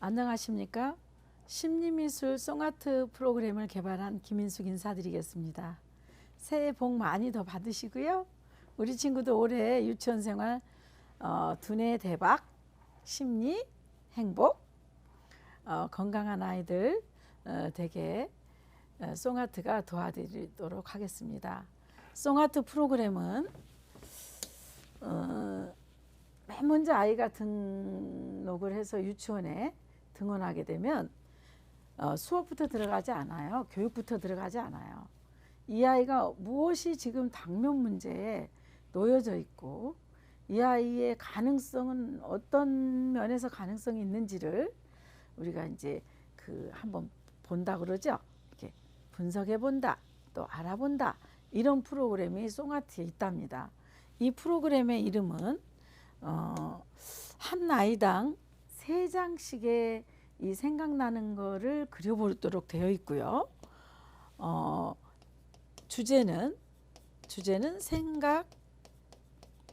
안녕하십니까? 심리미술 송아트 프로그램을 개발한 김인숙 인사드리겠습니다. 새해 복 많이 더 받으시고요. 우리 친구도 올해 유치원 생활 어, 두뇌 대박, 심리, 행복, 어, 건강한 아이들 어, 되게 어, 송아트가 도와드리도록 하겠습니다. 송아트 프로그램은 어, 맨 먼저 아이가 등록을 해서 유치원에 등원하게 되면 어, 수업부터 들어가지 않아요. 교육부터 들어가지 않아요. 이 아이가 무엇이 지금 당면 문제에 놓여져 있고 이 아이의 가능성은 어떤 면에서 가능성이 있는지를 우리가 이제 그 한번 본다 그러죠. 이렇게 분석해 본다, 또 알아본다 이런 프로그램이 송아트에 있답니다. 이 프로그램의 이름은 어, 한 아이당 세 장씩의 이 생각나는 거를 그려보도록 되어 있고요. 어, 주제는 주제는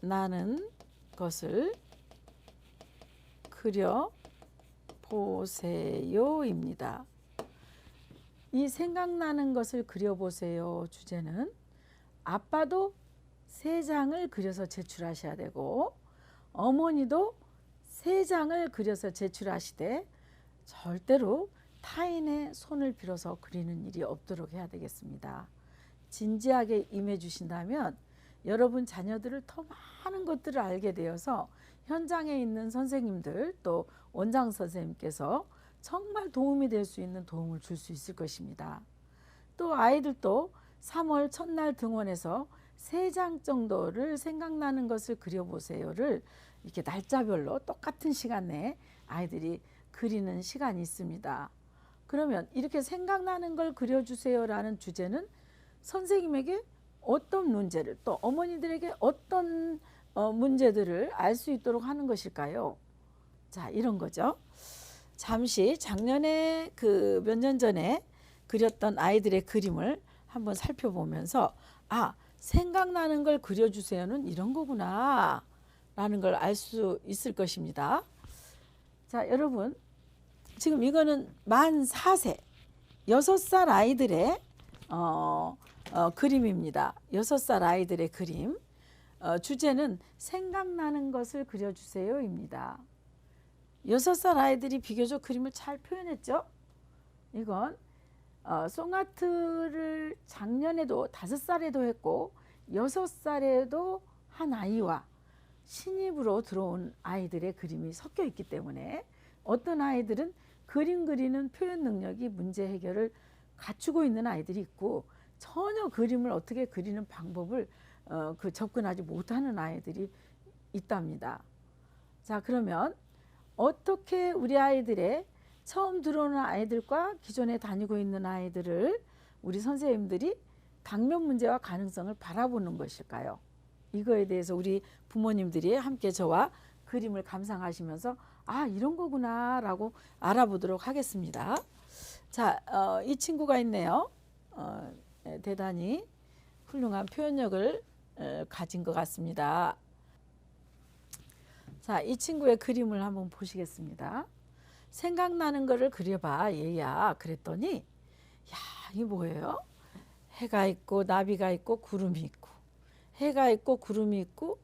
생각나는 것을 그려 보세요입니다. 이 생각나는 것을 그려보세요 주제는 아빠도 세 장을 그려서 제출하셔야 되고 어머니도 세 장을 그려서 제출하시되 절대로 타인의 손을 빌어서 그리는 일이 없도록 해야 되겠습니다. 진지하게 임해 주신다면 여러분 자녀들을 더 많은 것들을 알게 되어서 현장에 있는 선생님들 또 원장 선생님께서 정말 도움이 될 수 있는 도움을 줄 수 있을 것입니다. 또 아이들도 3월 첫날 등원해서 세장 정도를 생각나는 것을 그려보세요를 이렇게 날짜별로 똑같은 시간 내에 아이들이 그리는 시간이 있습니다. 그러면 이렇게 생각나는 걸 그려주세요라는 주제는 선생님에게 어떤 문제를 또 어머니들에게 어떤 어, 문제들을 알 수 있도록 하는 것일까요? 자, 이런 거죠. 잠시 작년에 그 몇 년 전에 그렸던 아이들의 그림을 한번 살펴보면서 아, 생각나는 걸 그려주세요는 이런 거구나 라는 걸 알 수 있을 것입니다. 자, 여러분. 지금 이거는 만 4세, 6살 아이들의 어, 어, 그림입니다. 6살 아이들의 그림. 어, 주제는 생각나는 것을 그려주세요입니다. 6살 아이들이 비교적 그림을 잘 표현했죠? 이건 어, 송아트를 작년에도 5살에도 했고 6살에도 한 아이와 신입으로 들어온 아이들의 그림이 섞여 있기 때문에 어떤 아이들은 그림 그리는 표현 능력이 문제 해결을 갖추고 있는 아이들이 있고 전혀 그림을 어떻게 그리는 방법을 어, 그 접근하지 못하는 아이들이 있답니다. 자 그러면 어떻게 우리 아이들의 처음 들어오는 아이들과 기존에 다니고 있는 아이들을 우리 선생님들이 당면 문제와 가능성을 바라보는 것일까요? 이거에 대해서 우리 부모님들이 함께 저와 그림을 감상하시면서 아 이런 거구나라고 알아보도록 하겠습니다. 자, 어, 이 친구가 있네요. 어, 네, 대단히 훌륭한 표현력을 어, 가진 것 같습니다. 자, 이 친구의 그림을 한번 보시겠습니다. 생각나는 거를 그려봐, 얘야. 그랬더니, 야, 이 뭐예요? 해가 있고, 나비가 있고, 구름이 있고, 해가 있고, 구름이 있고,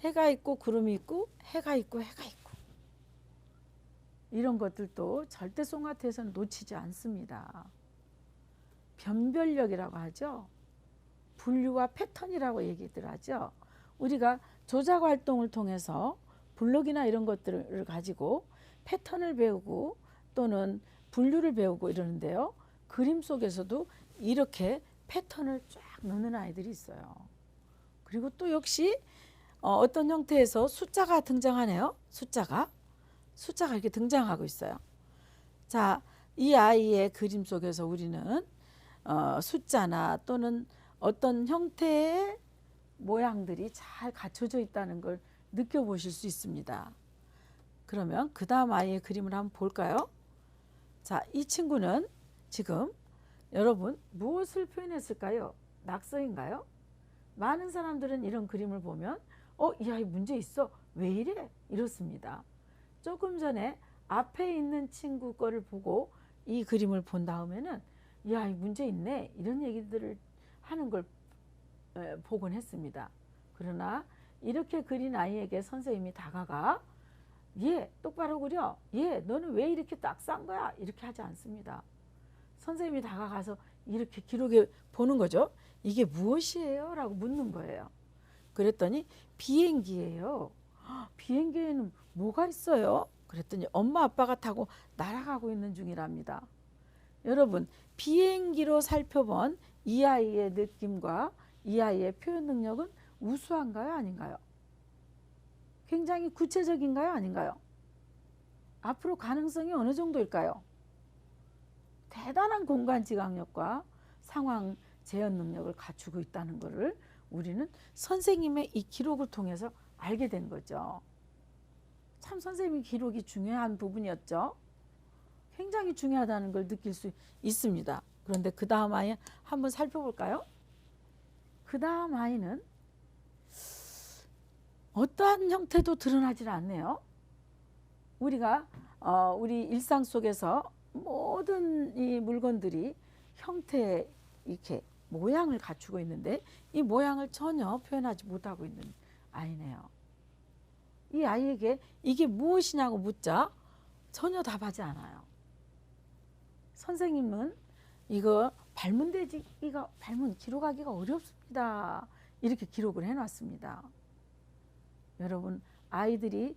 해가 있고, 구름이 있고, 해가 있고, 해가 있고. 이런 것들도 절대 송아트에서는 놓치지 않습니다. 변별력이라고 하죠. 분류와 패턴이라고 얘기들 하죠. 우리가 조작 활동을 통해서 블록이나 이런 것들을 가지고 패턴을 배우고 또는 분류를 배우고 이러는데요. 그림 속에서도 이렇게 패턴을 쫙 넣는 아이들이 있어요. 그리고 또 역시 어, 어떤 형태에서 숫자가 등장하네요. 숫자가 숫자가 이렇게 등장하고 있어요. 자, 이 아이의 그림 속에서 우리는 어, 숫자나 또는 어떤 형태의 모양들이 잘 갖춰져 있다는 걸 느껴보실 수 있습니다. 그러면 그 다음 아이의 그림을 한번 볼까요? 자, 이 친구는 지금 여러분 무엇을 표현했을까요? 낙서인가요? 많은 사람들은 이런 그림을 보면 어, 이 아이 문제 있어. 왜 이래? 이렇습니다. 조금 전에 앞에 있는 친구 거를 보고 이 그림을 본 다음에는 야, 이 문제 있네. 이런 얘기들을 하는 걸 에, 보곤 했습니다. 그러나 이렇게 그린 아이에게 선생님이 다가가 얘 똑바로 그려. 얘 너는 왜 이렇게 딱 싼 거야? 이렇게 하지 않습니다. 선생님이 다가가서 이렇게 기록에 보는 거죠. 이게 무엇이에요? 라고 묻는 거예요. 그랬더니 비행기예요. "헉, 비행기에는 뭐가 있어요? 그랬더니 엄마 아빠가 타고 날아가고 있는 중이랍니다. 여러분 비행기로 살펴본 이 아이의 느낌과 이 아이의 표현 능력은 우수한가요? 아닌가요? 굉장히 구체적인가요? 아닌가요? 앞으로 가능성이 어느 정도일까요? 대단한 공간 지각력과 상황 재현 능력을 갖추고 있다는 것을 우리는 선생님의 이 기록을 통해서 알게 된 거죠. 참 선생님 기록이 중요한 부분이었죠. 굉장히 중요하다는 걸 느낄 수 있습니다. 그런데 그 다음 아이 한번 살펴볼까요? 그 다음 아이는 어떠한 형태도 드러나질 않네요. 우리가 어, 우리 일상 속에서 모든 이 물건들이 형태 이렇게 모양을 갖추고 있는데 이 모양을 전혀 표현하지 못하고 있는 아이네요. 이 아이에게 이게 무엇이냐고 묻자 전혀 답하지 않아요. 선생님은 이거 발문대기가 발문 기록하기가 어렵습니다. 이렇게 기록을 해놨습니다. 여러분 아이들이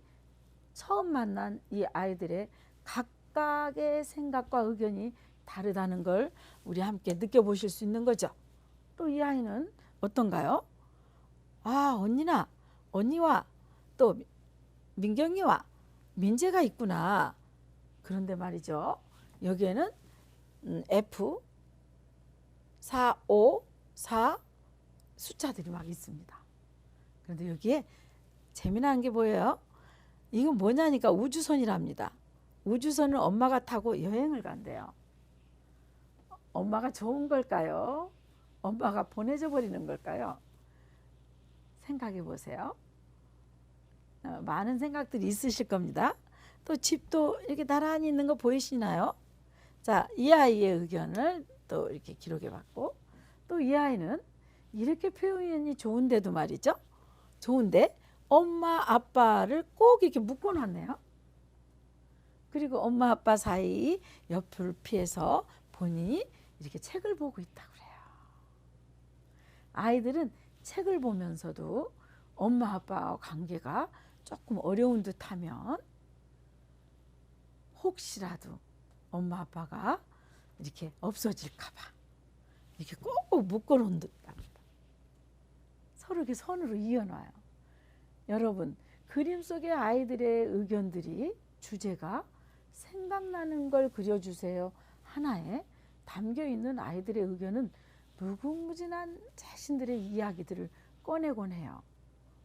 처음 만난 이 아이들의 각각의 생각과 의견이 다르다는 걸 우리 함께 느껴보실 수 있는 거죠. 또 이 아이는 어떤가요? 아 언니나 언니와 또 민경이와 민재가 있구나. 그런데 말이죠. 여기에는 음, F 4, 5, 4 숫자들이 막 있습니다. 그런데 여기에 재미난 게 뭐예요? 이건 뭐냐니까 우주선이랍니다. 우주선을 엄마가 타고 여행을 간대요. 엄마가 좋은 걸까요? 엄마가 보내줘 버리는 걸까요? 생각해 보세요. 어, 많은 생각들이 있으실 겁니다. 또 집도 이렇게 나란히 있는 거 보이시나요? 자, 이 아이의 의견을 또 이렇게 기록해 봤고, 또 이 아이는 이렇게 표현이 좋은데도 말이죠. 좋은데 엄마 아빠를 꼭 이렇게 묶어 놨네요. 그리고 엄마 아빠 사이 옆을 피해서 본인이 이렇게 책을 보고 있다 그래요. 아이들은 책을 보면서도 엄마 아빠와 관계가 조금 어려운 듯하면 혹시라도 엄마 아빠가 이렇게 없어질까봐 이렇게 꼭 묶어놓은 듯합니다. 서로 이렇게 선으로 이어놔요. 여러분 그림 속의 아이들의 의견들이 주제가 생각나는 걸 그려주세요 하나에 담겨 있는 아이들의 의견은 무궁무진한 자신들의 이야기들을 꺼내곤 해요.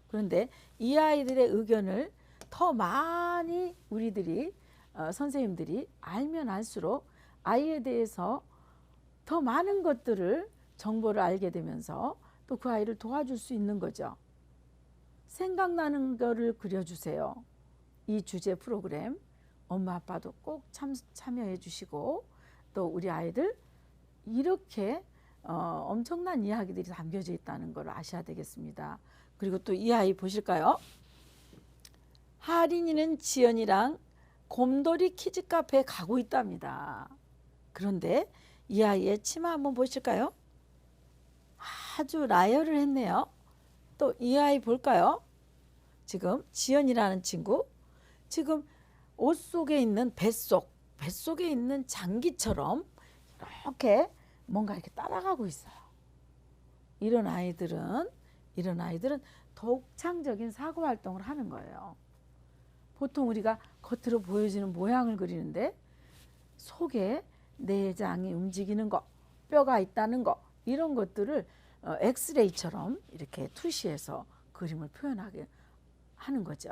그런데 이 아이들의 의견을 더 많이 우리들이 어, 선생님들이 알면 알수록 아이에 대해서 더 많은 것들을 정보를 알게 되면서 또 그 아이를 도와줄 수 있는 거죠. 생각나는 거를 그려주세요. 이 주제 프로그램 엄마 아빠도 꼭 참, 참여해 주시고 또 우리 아이들 이렇게 어, 엄청난 이야기들이 담겨져 있다는 걸 아셔야 되겠습니다. 그리고 또 이 아이 보실까요? 하린이는 지연이랑 곰돌이 키즈 카페에 가고 있답니다. 그런데 이 아이의 치마 한번 보실까요? 아주 나열을 했네요. 또 이 아이 볼까요? 지금 지연이라는 친구 지금 옷 속에 있는 뱃속 뱃속에 있는 장기처럼 이렇게 뭔가 이렇게 따라가고 있어요. 이런 아이들은 이런 아이들은 독창적인 사고 활동을 하는 거예요. 보통 우리가 겉으로 보여지는 모양을 그리는데 속에 내장이 움직이는 거, 뼈가 있다는 거 이런 것들을 어, 엑스레이처럼 이렇게 투시해서 그림을 표현하게 하는 거죠.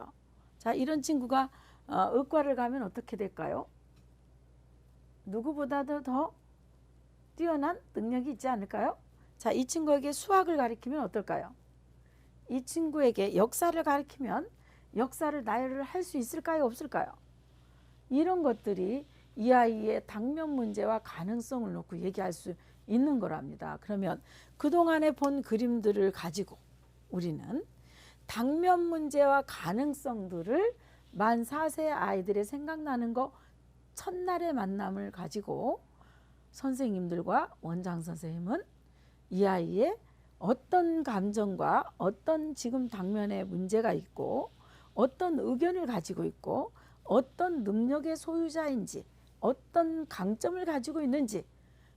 자, 이런 친구가 어, 의과를 가면 어떻게 될까요? 누구보다도 더 뛰어난 능력이 있지 않을까요? 자, 이 친구에게 수학을 가리키면 어떨까요? 이 친구에게 역사를 가리키면 역사를 나열을 할 수 있을까요? 없을까요? 이런 것들이 이 아이의 당면 문제와 가능성을 놓고 얘기할 수 있는 거랍니다. 그러면 그동안에 본 그림들을 가지고 우리는 당면 문제와 가능성들을 만 4세 아이들의 생각나는 거 첫날의 만남을 가지고 선생님들과 원장 선생님은 이 아이의 어떤 감정과 어떤 지금 당면에 문제가 있고 어떤 의견을 가지고 있고 어떤 능력의 소유자인지 어떤 강점을 가지고 있는지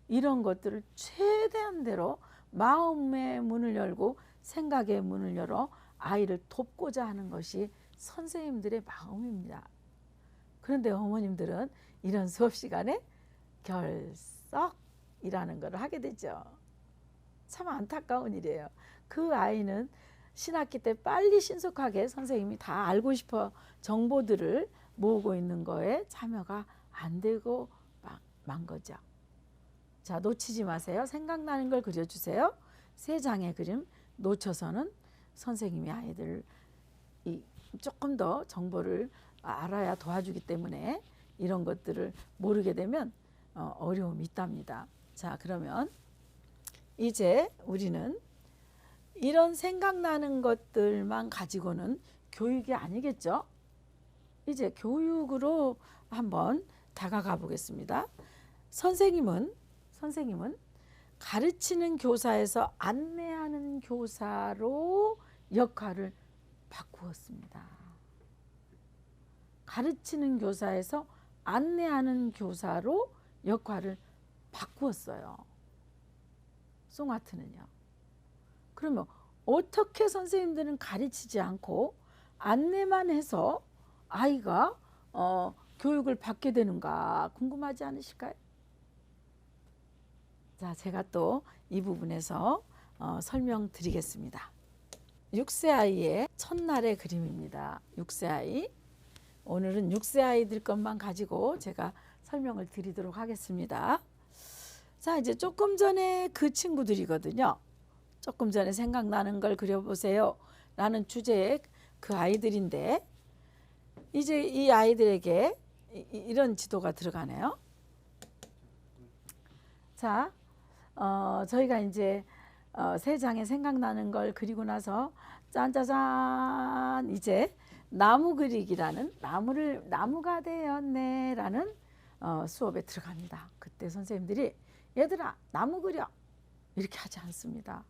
이런 것들을 최대한대로 마음의 문을 열고 생각의 문을 열어 아이를 돕고자 하는 것이 선생님들의 마음입니다. 그런데 어머님들은 이런 수업 시간에 결석이라는 것을 하게 되죠. 참 안타까운 일이에요. 그 아이는 신학기 때 빨리 신속하게 선생님이 다 알고 싶어 정보들을 모으고 있는 거에 참여가 안 되고 막, 만 거죠. 자, 놓치지 마세요. 생각나는 걸 그려주세요. 세 장의 그림 놓쳐서는 선생님이 아이들 이 조금 더 정보를 알아야 도와주기 때문에 이런 것들을 모르게 되면 어, 어려움이 있답니다. 자, 그러면 이제 우리는 이런 생각나는 것들만 가지고는 교육이 아니겠죠? 이제 교육으로 한번 다가가 보겠습니다. 선생님은 선생님은 가르치는 교사에서 안내하는 교사로 역할을 바꾸었습니다. 가르치는 교사에서 안내하는 교사로 역할을 바꾸었어요. 송아트는요. 그러면 어떻게 선생님들은 가르치지 않고 안내만 해서 아이가 어, 교육을 받게 되는가 궁금하지 않으실까요? 자, 제가 또 이 부분에서 어, 설명드리겠습니다. 6세 아이의 첫날의 그림입니다. 6세 아이. 오늘은 6세 아이들 것만 가지고 제가 설명을 드리도록 하겠습니다. 자, 이제 조금 전에 그 친구들이거든요. 조금 전에 생각나는 걸 그려보세요. 라는 주제의 그 아이들인데, 이제 이 아이들에게 이- 이런 지도가 들어가네요. 자, 어, 저희가 이제 어, 세 장에 생각나는 걸 그리고 나서 짠짜잔 이제 나무 그리기라는 나무를 나무가 되었네라는 어, 수업에 들어갑니다. 그때 선생님들이 얘들아 나무 그려 이렇게 하지 않습니다.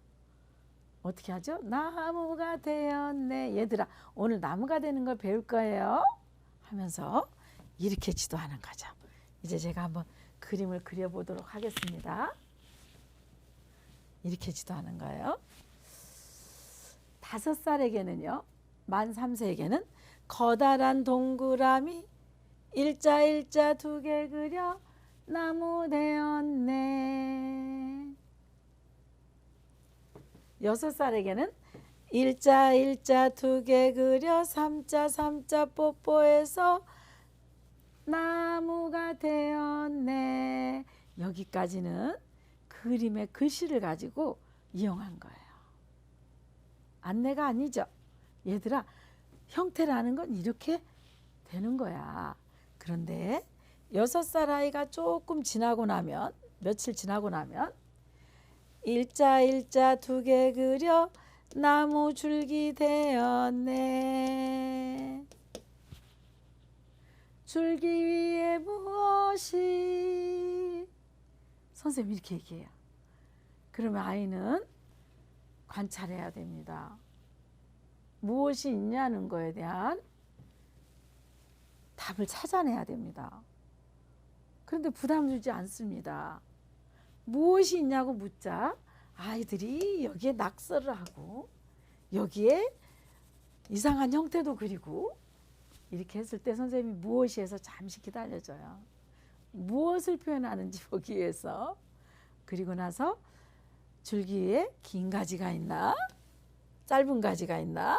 어떻게 하죠? 나무가 되었네 얘들아 오늘 나무가 되는 걸 배울 거예요 하면서 이렇게 지도하는 거죠. 이제 제가 한번 그림을 그려보도록 하겠습니다. 이렇게 지도하는 거예요. 다섯 살에게는요, 만 3세에게는 커다란 동그라미 일자 일자 두 개 그려 나무 되었네. 여섯 살에게는 일자 일자 두 개 그려 삼자 삼자 뽀뽀해서 나무가 되었네. 여기까지는 그림의 글씨를 가지고 이용한 거예요. 안내가 아니죠. 얘들아, 형태라는 건 이렇게 되는 거야. 그런데 여섯 살 아이가 조금 지나고 나면, 며칠 지나고 나면, 일자 일자 두 개 그려 나무 줄기 되었네. 줄기 위에 무엇이 선생님 이렇게 얘기해요. 그러면 아이는 관찰해야 됩니다. 무엇이 있냐는 거에 대한 답을 찾아내야 됩니다. 그런데 부담 주지 않습니다. 무엇이 있냐고 묻자 아이들이 여기에 낙서를 하고 여기에 이상한 형태도 그리고 이렇게 했을 때 선생님이 무엇이 해서 잠시 기다려줘요. 무엇을 표현하는지 보기 위해서 그리고 나서 줄기에 긴 가지가 있나 짧은 가지가 있나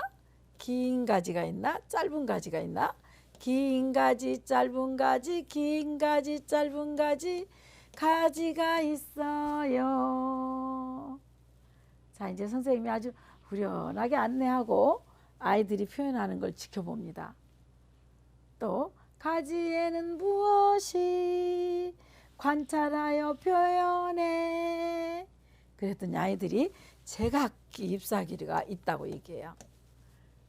긴 가지가 있나 짧은 가지가 있나 긴 가지 짧은 가지 긴 가지 짧은 가지 가지가 있어요. 자 이제 선생님이 아주 후련하게 안내하고 아이들이 표현하는 걸 지켜봅니다. 또 가지에는 무엇이 관찰하여 표현해 그랬더니 아이들이 제각기 잎사귀가 있다고 얘기해요.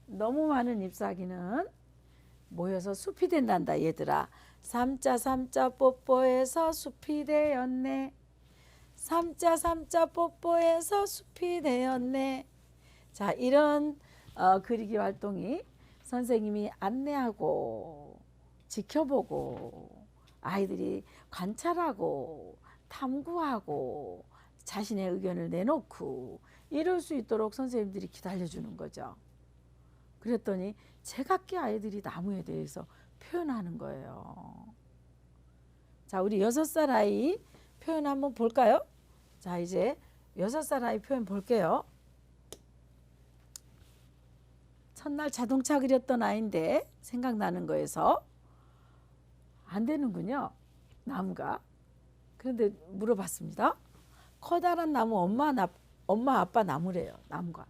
너무 많은 잎사귀는 모여서 숲이 된단다 얘들아. 삼자 삼자 뽀뽀해서 숲이 되었네. 삼자 삼자 뽀뽀해서 숲이 되었네. 자 이런 어, 그리기 활동이 선생님이 안내하고 지켜보고 아이들이 관찰하고 탐구하고 자신의 의견을 내놓고 이럴 수 있도록 선생님들이 기다려주는 거죠. 그랬더니 제각기 아이들이 나무에 대해서 표현하는 거예요. 자, 우리 여섯 살 아이 표현 한번 볼까요? 자, 이제 여섯 살 아이 표현 볼게요. 첫날 자동차 그렸던 아이인데 생각나는 거에서 안 되는군요. 나무가. 그런데 물어봤습니다. 커다란 나무 엄마 나, 엄마 아빠 나무래요. 나무가.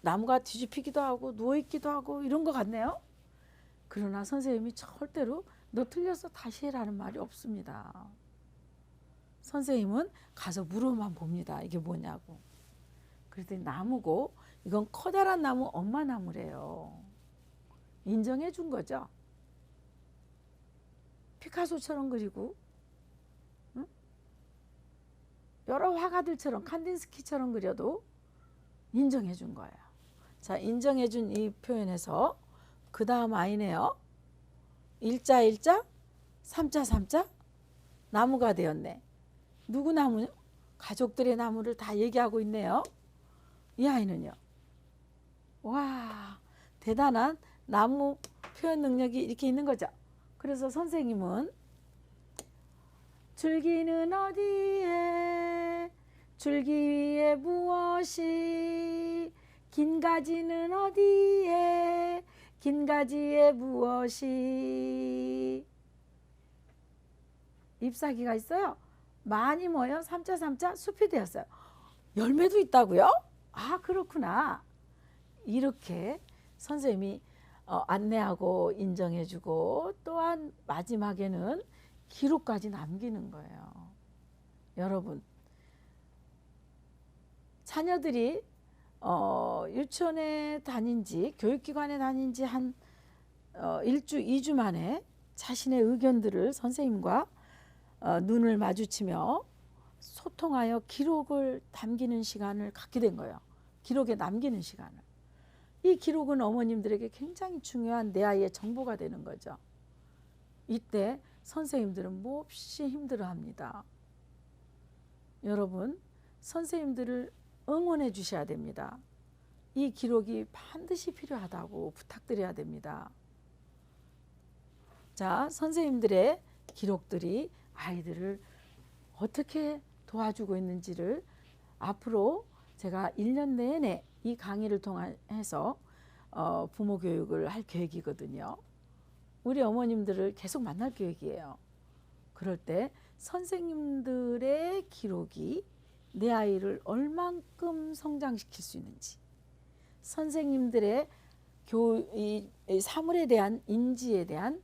나무가 뒤집히기도 하고 누워 있기도 하고 이런 것 같네요. 그러나 선생님이 절대로 너 틀렸어 다시 해라는 말이 없습니다. 선생님은 가서 물어만 봅니다. 이게 뭐냐고. 그랬더니 나무고 이건 커다란 나무 엄마 나무래요. 인정해 준 거죠. 피카소처럼 그리고 응? 여러 화가들처럼 칸딘스키처럼 그려도 인정해 준 거예요. 자, 인정해 준 이 표현에서 그 다음 아이네요. 일자 일자, 삼자 삼자, 나무가 되었네. 누구 나무요? 가족들의 나무를 다 얘기하고 있네요. 이 아이는요. 와, 대단한 나무 표현 능력이 이렇게 있는 거죠. 그래서 선생님은 줄기는 어디에 줄기 위에 무엇이 긴 가지는 어디에 긴 가지에 무엇이 잎사귀가 있어요. 많이 모여 삼자 삼자 숲이 되었어요. 열매도 있다고요? 아 그렇구나. 이렇게 선생님이 어, 안내하고 인정해주고 또한 마지막에는 기록까지 남기는 거예요. 여러분 자녀들이 어, 유치원에 다닌 지 교육기관에 다닌 지 한 어, 일주, 이주 만에 자신의 의견들을 선생님과 어, 눈을 마주치며 소통하여 기록을 담기는 시간을 갖게 된 거예요. 기록에 남기는 시간을. 이 기록은 어머님들에게 굉장히 중요한 내 아이의 정보가 되는 거죠. 이때 선생님들은 몹시 힘들어 합니다. 여러분, 선생님들을 응원해 주셔야 됩니다. 이 기록이 반드시 필요하다고 부탁드려야 됩니다. 자, 선생님들의 기록들이 아이들을 어떻게 도와주고 있는지를 앞으로 제가 1년 내내 이 강의를 통해서 어, 부모 교육을 할 계획이거든요. 우리 어머님들을 계속 만날 계획이에요. 그럴 때 선생님들의 기록이 내 아이를 얼만큼 성장시킬 수 있는지, 선생님들의 교, 이, 이 사물에 대한 인지에 대한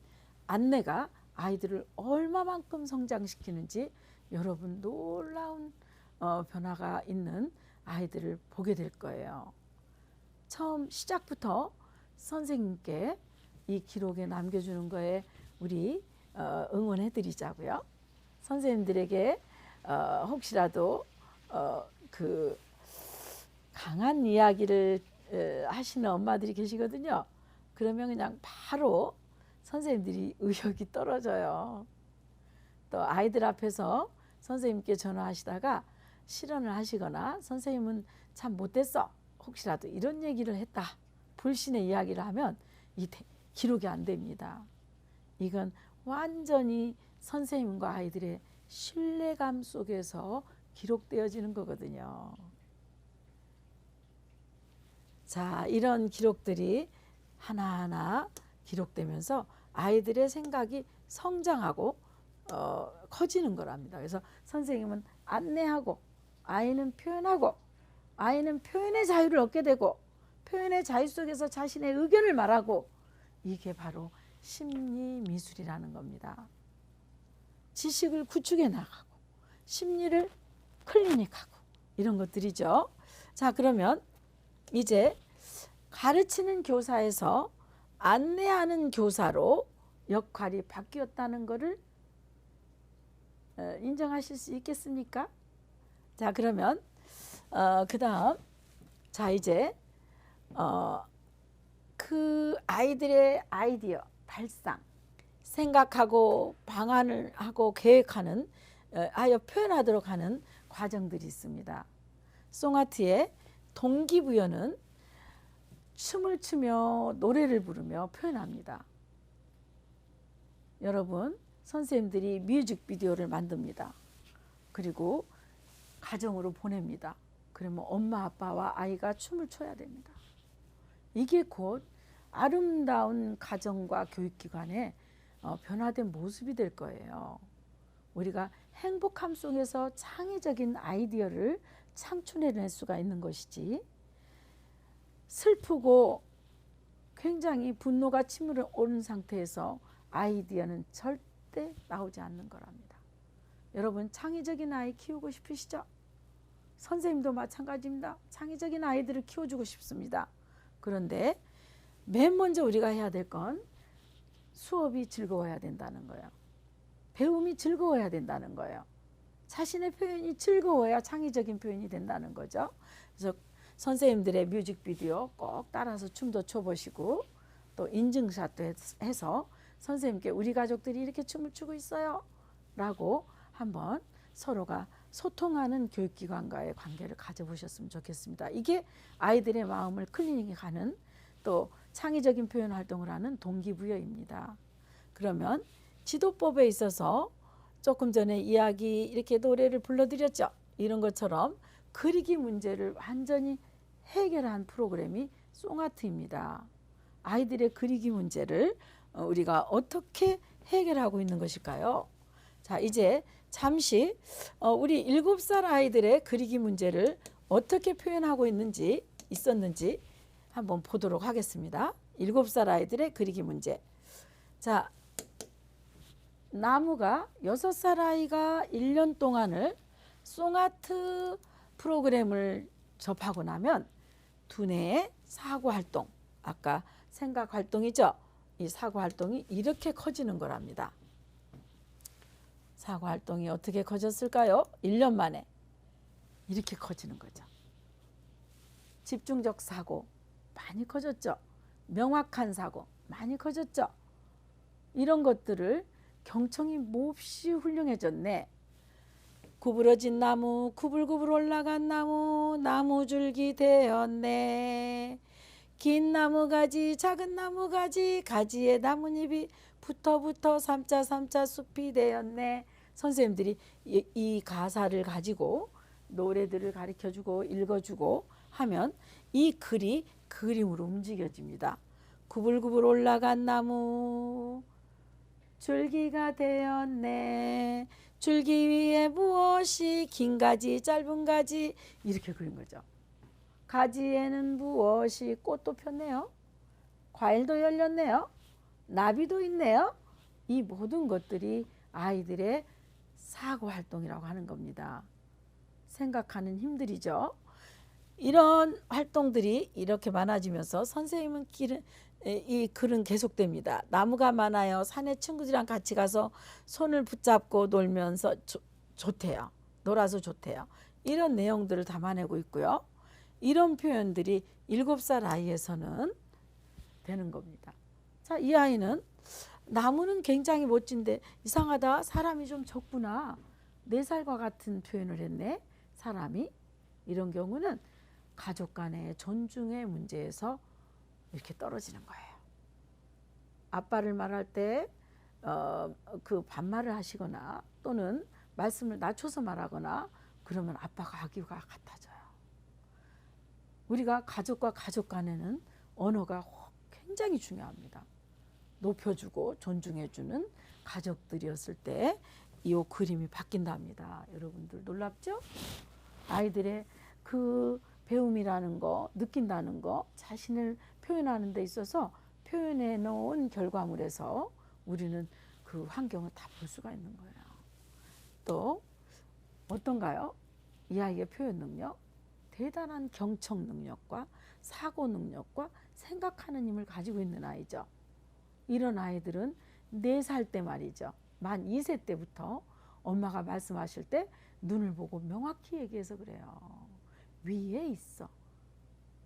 안내가 아이들을 얼마만큼 성장시키는지 여러분 놀라운 어, 변화가 있는 아이들을 보게 될 거예요. 처음 시작부터 선생님께 이 기록에 남겨주는 거에 우리 어, 응원해 드리자고요. 선생님들에게 어, 혹시라도 어, 그 강한 이야기를 에, 하시는 엄마들이 계시거든요. 그러면 그냥 바로 선생님들이 의욕이 떨어져요. 또 아이들 앞에서 선생님께 전화하시다가 실언을 하시거나 선생님은 참 못됐어. 혹시라도 이런 얘기를 했다. 불신의 이야기를 하면 이 대- 기록이 안 됩니다. 이건 완전히 선생님과 아이들의 신뢰감 속에서 기록되어지는 거거든요. 자, 이런 기록들이 하나하나 기록되면서 아이들의 생각이 성장하고 어, 커지는 거랍니다. 그래서 선생님은 안내하고 아이는 표현하고 아이는 표현의 자유를 얻게 되고 표현의 자유 속에서 자신의 의견을 말하고 이게 바로 심리 미술이라는 겁니다. 지식을 구축해 나가고 심리를 클리닉하고 이런 것들이죠. 자, 그러면 이제 가르치는 교사에서 안내하는 교사로 역할이 바뀌었다는 것을 어, 인정하실 수 있겠습니까? 자, 그러면 어, 그 다음 자 이제 어, 그 아이들의 아이디어 발상 생각하고 방안을 하고 계획하는 어, 하여 표현하도록 하는 과정들이 있습니다. 송아트의 동기부여는 춤을 추며 노래를 부르며 표현합니다. 여러분, 선생님들이 뮤직비디오를 만듭니다. 그리고 가정으로 보냅니다. 그러면 엄마 아빠와 아이가 춤을 춰야 됩니다. 이게 곧 아름다운 가정과 교육기관의 어, 변화된 모습이 될 거예요. 우리가 행복함 속에서 창의적인 아이디어를 창출해낼 수가 있는 것이지 슬프고 굉장히 분노가 치밀어 오른 상태에서 아이디어는 절대 나오지 않는 거랍니다. 여러분 창의적인 아이 키우고 싶으시죠? 선생님도 마찬가지입니다. 창의적인 아이들을 키워주고 싶습니다. 그런데 맨 먼저 우리가 해야 될 건 수업이 즐거워야 된다는 거예요. 배움이 즐거워야 된다는 거예요. 자신의 표현이 즐거워야 창의적인 표현이 된다는 거죠. 그래서 선생님들의 뮤직비디오 꼭 따라서 춤도 춰보시고 또 인증샷도 해서 선생님께 우리 가족들이 이렇게 춤을 추고 있어요. 라고 한번 서로가 소통하는 교육기관과의 관계를 가져보셨으면 좋겠습니다. 이게 아이들의 마음을 클리닉에 가는 또 창의적인 표현 활동을 하는 동기부여입니다. 그러면 지도법에 있어서 조금 전에 이야기 이렇게 노래를 불러드렸죠. 이런 것처럼 그리기 문제를 완전히 해결한 프로그램이 송아트입니다. 아이들의 그리기 문제를 어, 우리가 어떻게 해결하고 있는 것일까요? 자, 이제 잠시 어, 우리 일곱 살 아이들의 그리기 문제를 어떻게 표현하고 있는지 있었는지 한번 보도록 하겠습니다. 일곱 살 아이들의 그리기 문제. 자, 나무가 여섯 살 아이가 1년 동안을 송아트 프로그램을 접하고 나면 두뇌의 사고 활동, 아까 생각 활동이죠. 이 사고 활동이 이렇게 커지는 거랍니다. 사고 활동이 어떻게 커졌을까요? 1년 만에 이렇게 커지는 거죠. 집중적 사고 많이 커졌죠. 명확한 사고 많이 커졌죠. 이런 것들을 경청이 몹시 훌륭해졌네. 구부러진 나무, 구불구불 올라간 나무, 나무 줄기 되었네. 긴 나무 가지, 작은 나무 가지, 가지에 나뭇잎이 붙어 붙어 삼자 삼자 숲이 되었네. 선생님들이 이, 이 가사를 가지고 노래들을 가르쳐 주고 읽어 주고 하면 이 글이 그림으로 움직여집니다. 구불구불 올라간 나무, 줄기가 되었네. 줄기 위에 무엇이 긴 가지 짧은 가지 이렇게 그린 거죠. 가지에는 무엇이 꽃도 폈네요. 과일도 열렸네요. 나비도 있네요. 이 모든 것들이 아이들의 사고 활동이라고 하는 겁니다. 생각하는 힘들이죠. 이런 활동들이 이렇게 많아지면서 선생님은 이 글은 계속됩니다. 나무가 많아요. 산에 친구들이랑 같이 가서 손을 붙잡고 놀면서 조, 좋대요. 놀아서 좋대요. 이런 내용들을 담아내고 있고요. 이런 표현들이 일곱 살 아이에서는 되는 겁니다. 자, 이 아이는 나무는 굉장히 멋진데 이상하다. 사람이 좀 적구나. 네 살과 같은 표현을 했네. 사람이 이런 경우는 가족 간의 존중의 문제에서 이렇게 떨어지는 거예요. 아빠를 말할 때, 어, 그 반말을 하시거나 또는 말씀을 낮춰서 말하거나 그러면 아빠가 아기가 같아져요. 우리가 가족과 가족 간에는 언어가 굉장히 중요합니다. 높여주고 존중해주는 가족들이었을 때 이 그림이 바뀐답니다. 여러분들 놀랍죠? 아이들의 그 배움이라는 거, 느낀다는 거, 자신을 표현하는 데 있어서 표현해 놓은 결과물에서 우리는 그 환경을 다 볼 수가 있는 거예요. 또 어떤가요? 이 아이의 표현 능력, 대단한 경청 능력과 사고 능력과 생각하는 힘을 가지고 있는 아이죠. 이런 아이들은 네살때 말이죠. 만 2세 때부터 엄마가 말씀하실 때 눈을 보고 명확히 얘기해서 그래요. 위에 있어.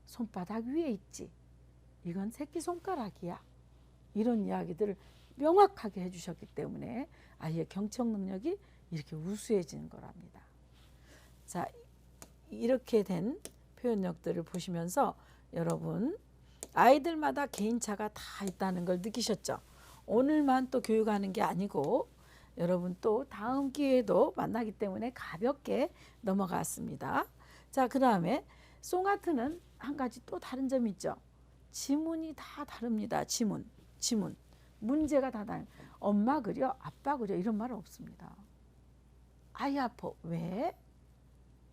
손바닥 위에 있지. 이건 새끼 손가락이야. 이런 이야기들을 명확하게 해주셨기 때문에 아이의 경청 능력이 이렇게 우수해지는 거랍니다. 자, 이렇게 된 표현력들을 보시면서 여러분 아이들마다 개인차가 다 있다는 걸 느끼셨죠? 오늘만 또 교육하는 게 아니고 여러분 또 다음 기회에도 만나기 때문에 가볍게 넘어갔습니다. 자, 그 다음에 송아트는 한 가지 또 다른 점이 있죠. 지문이 다 다릅니다. 지문, 지문. 문제가 다 다른. 엄마 그려, 아빠 그려 이런 말은 없습니다. 아이 아파. 왜?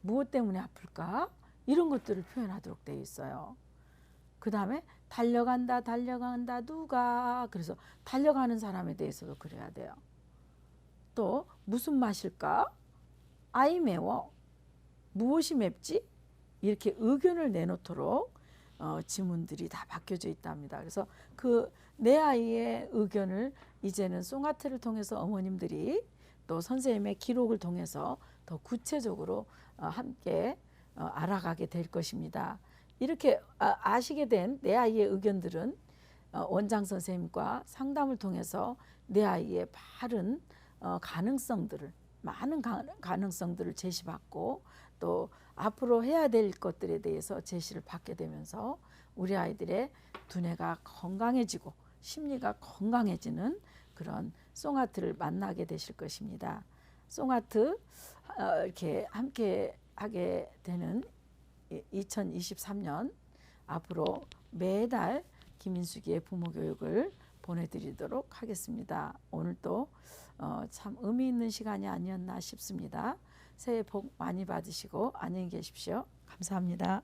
무엇 때문에 아플까? 이런 것들을 표현하도록 되어 있어요. 그 다음에 달려간다, 달려간다, 누가. 그래서 달려가는 사람에 대해서도 그래야 돼요. 또 무슨 맛일까? 아이 매워. 무엇이 맵지? 이렇게 의견을 내놓도록 어, 지문들이 다 바뀌어져 있답니다. 그래서 그 내 아이의 의견을 이제는 송아트를 통해서 어머님들이 또 선생님의 기록을 통해서 더 구체적으로 어, 함께 어, 알아가게 될 것입니다. 이렇게 아, 아시게 된 내 아이의 의견들은 어, 원장 선생님과 상담을 통해서 내 아이의 바른 어, 가능성들을 많은 가, 가능성들을 제시받고 또 앞으로 해야 될 것들에 대해서 제시를 받게 되면서 우리 아이들의 두뇌가 건강해지고 심리가 건강해지는 그런 송아트를 만나게 되실 것입니다. 송아트 어, 이렇게 함께 하게 되는 2023년 앞으로 매달 김인숙이의 부모 교육을 보내드리도록 하겠습니다. 오늘도 어, 참 의미 있는 시간이 아니었나 싶습니다. 새해 복 많이 받으시고 안녕히 계십시오. 감사합니다.